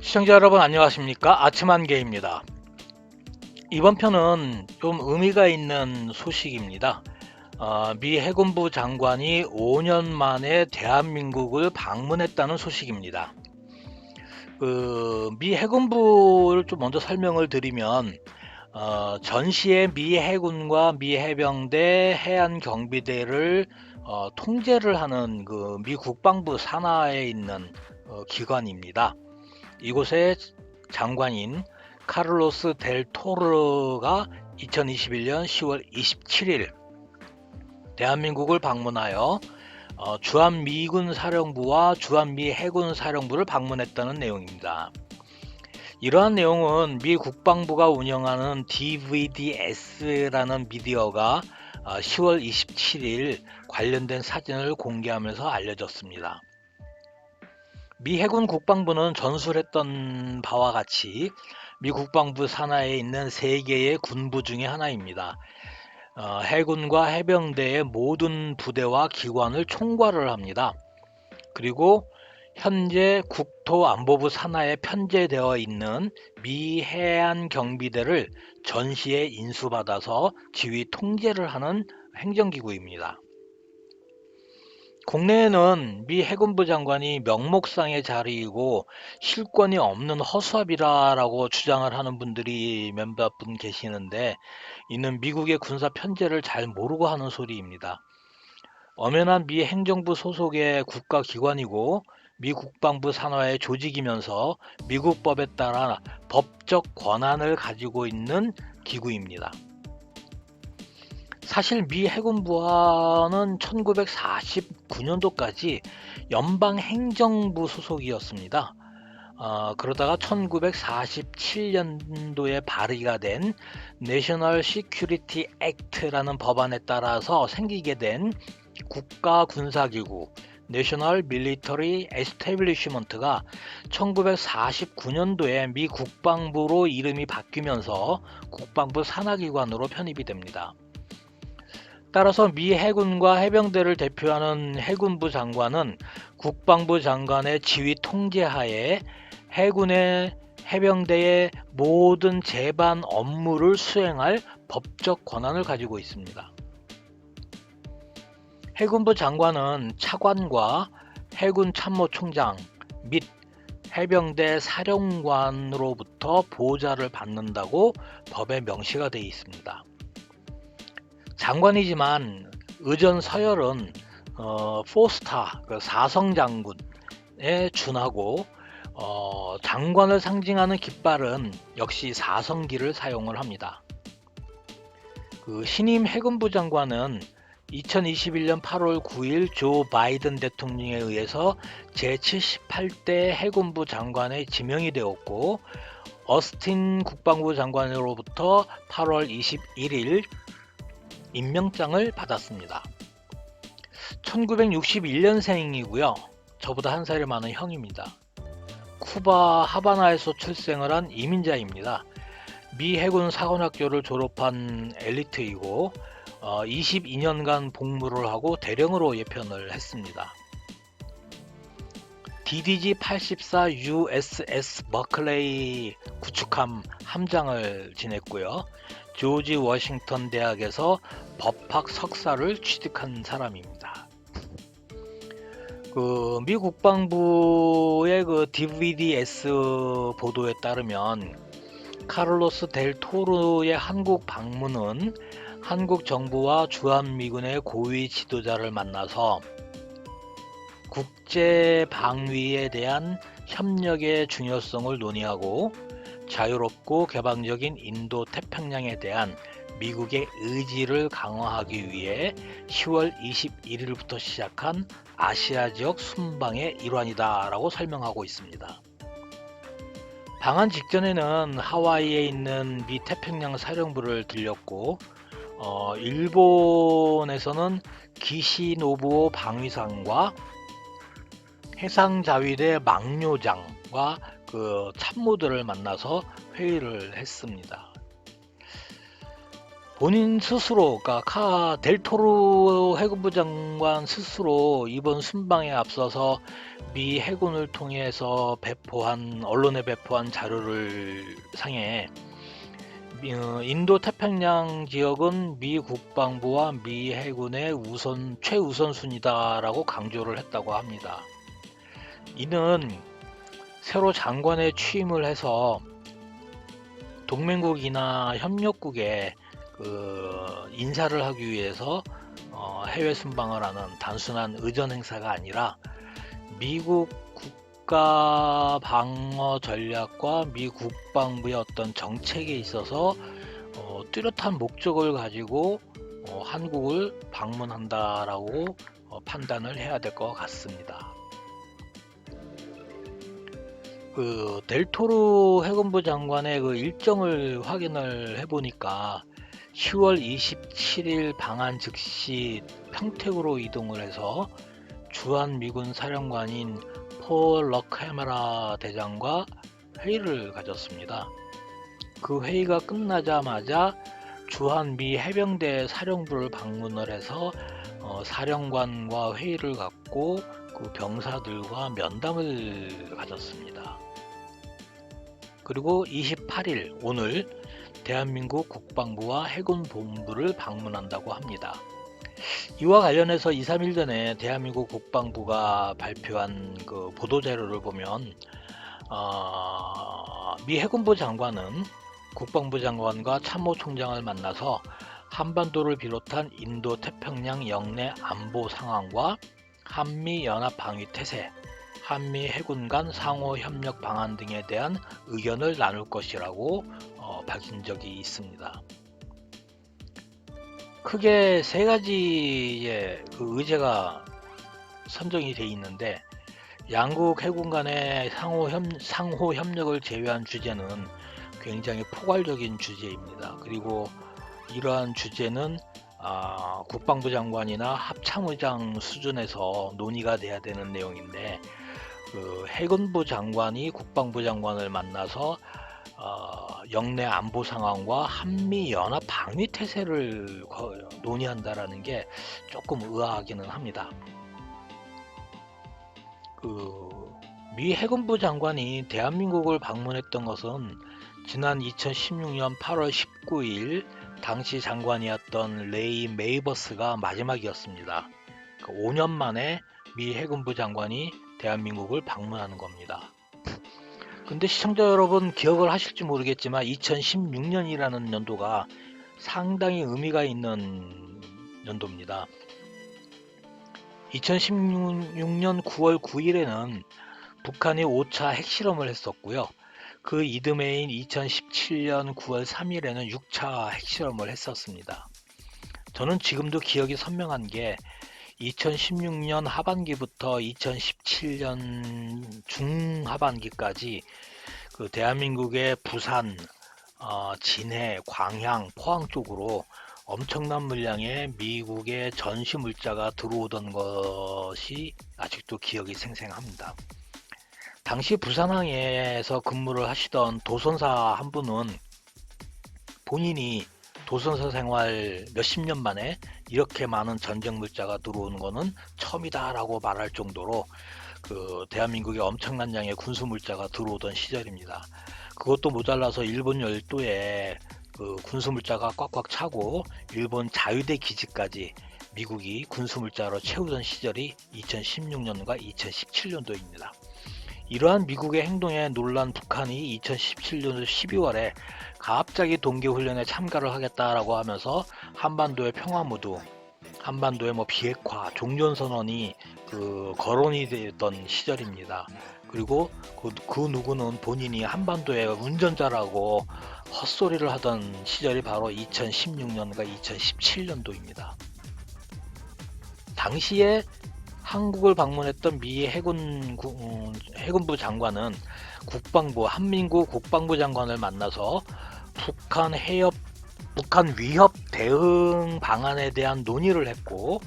시청자 여러분 안녕하십니까? 아침 한개입니다. 이번 편은 좀 의미가 있는 소식입니다. 어, 미 해군부 장관이 5년 만에 대한민국을 방문했다는 소식입니다. 그, 미 해군부를 좀 먼저 설명을 드리면 어, 전시의 미 해군과 미 해병대 해안 경비대를 어, 통제를 하는 그 미 국방부 산하에 있는 어, 기관입니다. 이곳의 장관인 카를로스 델 토르가 2021년 10월 27일 대한민국을 방문하여 어, 주한 미군 사령부와 주한 미 해군 사령부를 방문했다는 내용입니다. 이러한 내용은 미 국방부가 운영하는 DVDS라는 미디어가 어, 10월 27일 관련된 사진을 공개하면서 알려졌습니다. 미 해군 국방부는 전술했던 바와 같이 미 국방부 산하에 있는 세 개의 군부 중의 하나입니다. 어, 해군과 해병대의 모든 부대와 기관을 총괄을 합니다. 그리고 현재 국토안보부 산하에 편제되어 있는 미 해안 경비대를 전시에 인수받아서 지휘 통제를 하는 행정기구입니다. 국내에는 미 해군부 장관이 명목상의 자리이고 실권이 없는 허수아비라라고 주장을 하는 분들이 몇몇 분 계시는데 이는 미국의 군사 편제를 잘 모르고 하는 소리입니다. 엄연한 미 행정부 소속의 국가기관이고 미 국방부 산하의 조직이면서 미국 법에 따라 법적 권한을 가지고 있는 기구입니다. 사실 미 해군부와는 1949년도까지 연방 행정부 소속이었습니다. 어, 그러다가 1947년도에 발의가 된 내셔널 시큐리티 액트라는 법안에 따라서 생기게 된 국가 군사기구 내셔널 밀리터리 에스테빌리시먼트가 1949년도에 미 국방부로 이름이 바뀌면서 국방부 산하기관으로 편입이 됩니다. 따라서 미 해군과 해병대를 대표하는 해군부 장관은 국방부 장관의 지휘 통제하에 해군의 해병대의 모든 재반 업무를 수행할 법적 권한을 가지고 있습니다. 해군부 장관은 차관과 해군 참모총장 및 해병대 사령관으로부터 보좌를 받는다고 법에 명시가 되어 있습니다. 장관이지만 의전 서열은 어, 포스타 그 사성 장군에 준하고 어, 장관을 상징하는 깃발은 역시 사성기를 사용을 합니다. 그 신임 해군부 장관은 2021년 8월 9일 조 바이든 대통령에 의해서 제78대 해군부 장관에 지명이 되었고 어스틴 국방부 장관으로부터 8월 21일 임명장을 받았습니다. 1961년생이고요. 저보다 한 살이 많은 형입니다. 쿠바 하바나에서 출생을 한 이민자입니다. 미 해군 사관학교를 졸업한 엘리트이고 어, 22년간 복무를 하고 대령으로 예편을 했습니다. DDG-84 USS 버클레이 구축함 함장을 지냈고요. 조지 워싱턴 대학에서 법학 석사를 취득한 사람입니다. 그 미 국방부의 그 DVDS 보도에 따르면 카를로스 델 토르의 한국 방문은 한국 정부와 주한미군의 고위 지도자를 만나서 국제 방위에 대한 협력의 중요성을 논의하고 자유롭고 개방적인 인도 태평양에 대한 미국의 의지를 강화하기 위해 10월 21일부터 시작한 아시아 지역 순방의 일환이다라고 설명하고 있습니다. 방한 직전에는 하와이에 있는 미 태평양 사령부를 들렸고 어, 일본에서는 기시노부오 방위상과 해상자위대 막료장과 그 참모들을 만나서 회의를 했습니다. 본인 스스로, 그러니까 카 델토로 해군부 장관 스스로 이번 순방에 앞서서 미 해군을 통해서 배포한 언론에 배포한 자료를 상해 인도 태평양 지역은 미 국방부와 미 해군의 우선 최우선 순위다라고 강조를 했다고 합니다. 이는 새로 장관에 취임을 해서 동맹국이나 협력국에 그 인사를 하기 위해서 어, 해외 순방을 하는 단순한 의전 행사가 아니라 미국 국가 방어 전략과 미 국방부의 어떤 정책에 있어서 어, 뚜렷한 목적을 가지고 어, 한국을 방문한다라고 어, 판단을 해야 될 것 같습니다. 그 델토르 해군부 장관의 그 일정을 확인을 해보니까 10월 27일 방한 즉시 평택으로 이동을 해서 주한 미군 사령관인 폴 럭헤마라 대장과 회의를 가졌습니다. 그 회의가 끝나자마자 주한 미 해병대 사령부를 방문을 해서 어, 사령관과 회의를 갖고 그 병사들과 면담을 가졌습니다. 그리고 28일 오늘 대한민국 국방부와 해군본부를 방문한다고 합니다. 이와 관련해서 2, 3일 전에 대한민국 국방부가 발표한 그 보도자료를 보면 어, 미 해군부 장관은 국방부 장관과 참모총장을 만나서 한반도를 비롯한 인도 태평양 영내 안보 상황과 한미 연합 방위 태세, 한미 해군 간 상호 협력 방안 등에 대한 의견을 나눌 것이라고 어, 밝힌 적이 있습니다. 크게 세 가지의 그 의제가 선정이 돼 있는데 양국 해군 간의 상호, 협, 상호 협력을 제외한 주제는 굉장히 포괄적인 주제입니다. 그리고 이러한 주제는 아, 국방부 장관이나 합참의장 수준에서 논의가 돼야 되는 내용인데 그 해군부 장관이 국방부 장관을 만나서 어, 영내 안보 상황과 한미 연합 방위 태세를 거- 논의한다라는 게 조금 의아하기는 합니다. 그 미 해군부 장관이 대한민국을 방문했던 것은 지난 2016년 8월 19일 당시 장관이었던 레이 메이버스가 마지막이었습니다. 그 5년 만에 미 해군부 장관이 대한민국을 방문하는 겁니다. 근데 시청자 여러분 기억을 하실지 모르겠지만 2016년이라는 연도가 상당히 의미가 있는 연도입니다. 2016년 9월 9일에는 북한이 5차 핵실험을 했었고요. 그 이듬해인 2017년 9월 3일에는 6차 핵실험을 했었습니다. 저는 지금도 기억이 선명한 게 2016년 하반기부터 2017년 중하반기까지 그 대한민국의 부산, 어, 진해, 광양, 포항 쪽으로 엄청난 물량의 미국의 전시 물자가 들어오던 것이 아직도 기억이 생생합니다. 당시 부산항에서 근무를 하시던 도선사 한 분은 본인이 도선사 생활 몇십 년 만에 이렇게 많은 전쟁 물자가 들어오는 것은 처음이다라고 말할 정도로 그 대한민국에 엄청난 양의 군수 물자가 들어오던 시절입니다. 그것도 모자라서 일본 열도에 그 군수 물자가 꽉꽉 차고 일본 자유대 기지까지 미국이 군수 물자로 채우던 시절이 2016년과 2017년도입니다. 이러한 미국의 행동에 놀란 북한이 2017년 12월에 갑자기 동계훈련에 참가를 하겠다라고 하면서 한반도의 평화무드, 한반도의 뭐 비핵화, 종전선언이 그 거론이 됐던 시절입니다. 그리고 그, 그 누구는 본인이 한반도의 운전자라고 헛소리를 하던 시절이 바로 2016년과 2017년도입니다. 당시에 한국을 방문했던 미 해군 구- 음, 해군부 장관은 국방부 한민국 국방부 장관을 만나서 북한 해협 북한 위협 대응 방안에 대한 논의를 했고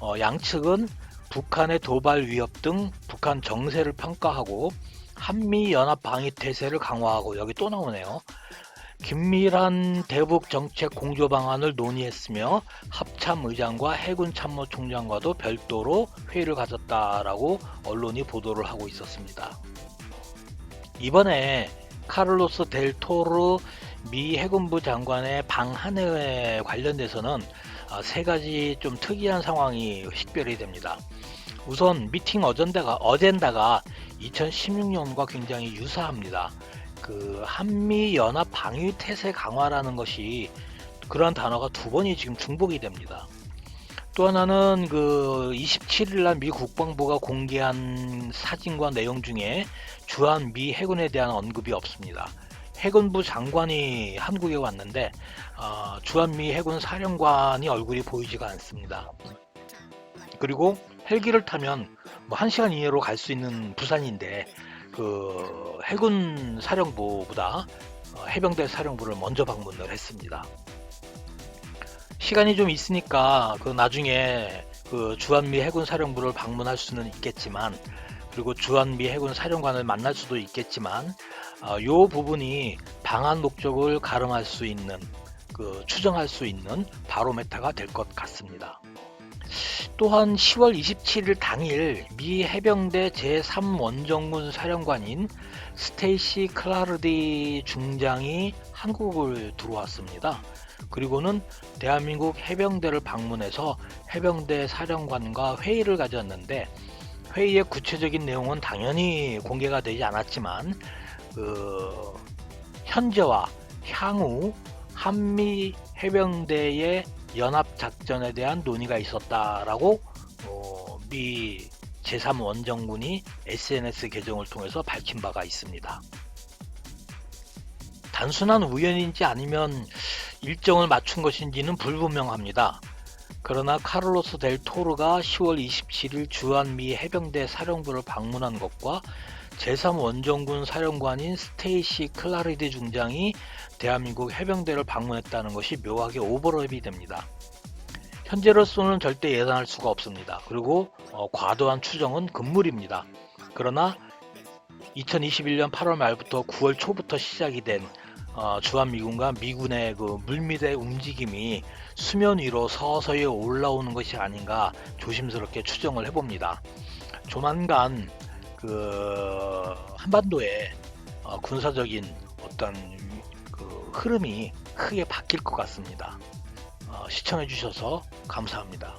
어, 양측은 북한의 도발 위협 등 북한 정세를 평가하고 한미 연합 방위 태세를 강화하고 여기 또 나오네요. 긴밀한 대북 정책 공조 방안을 논의했으며 합참 의장과 해군 참모총장과도 별도로 회의를 가졌다라고 언론이 보도를 하고 있었습니다. 이번에 카를로스 델 토르 미 해군부 장관의 방한회 관련돼서는 아, 세 가지 좀 특이한 상황이 식별이 됩니다. 우선 미팅 어젠다가 어젠다가 2016년과 굉장히 유사합니다. 그 한미 연합 방위 태세 강화라는 것이 그러한 단어가 두 번이 지금 중복이 됩니다. 또 하나는 그 27일 날 미 국방부가 공개한 사진과 내용 중에 주한 미 해군에 대한 언급이 없습니다. 해군부 장관이 한국에 왔는데 어, 주한미 해군 사령관이 얼굴이 보이지가 않습니다. 그리고 헬기를 타면 뭐 1시간 이내로 갈 수 있는 부산인데 그 해군 사령부보다 어, 해병대 사령부를 먼저 방문을 했습니다. 시간이 좀 있으니까 그 나중에 그 주한미 해군 사령부를 방문할 수는 있겠지만 그리고 주한미 해군 사령관을 만날 수도 있겠지만 어, 요 부분이 방한 목적을 가름할 수 있는 그 추정할 수 있는 바로메타가 될 것 같습니다. 또한 10월 27일 당일 미 해병대 제3원정군 사령관인 스테이시 클라르디 중장이 한국을 들어왔습니다. 그리고는 대한민국 해병대를 방문해서 해병대 사령관과 회의를 가졌는데 회의의 구체적인 내용은 당연히 공개가 되지 않았지만 그 현재와 향후 한미 해병대의 연합 작전에 대한 논의가 있었다라고 어, 미 제3원정군이 SNS 계정을 통해서 밝힌 바가 있습니다. 단순한 우연인지 아니면 일정을 맞춘 것인지는 불분명합니다. 그러나 카를로스 델 토르가 10월 27일 주한미 해병대 사령부를 방문한 것과 제3원정군 사령관인 스테이시 클라리드 중장이 대한민국 해병대를 방문했다는 것이 묘하게 오버랩이 됩니다. 현재로서는 절대 예상할 수가 없습니다. 그리고 어, 과도한 추정은 금물입니다. 그러나 2021년 8월 말부터 9월 초부터 시작이 된 어, 주한미군과 미군의 그 물밑의 움직임이 수면 위로 서서히 올라오는 것이 아닌가 조심스럽게 추정을 해봅니다. 조만간 그 한반도의 어, 군사적인 어떤 그 흐름이 크게 바뀔 것 같습니다. 어, 시청해 주셔서 감사합니다.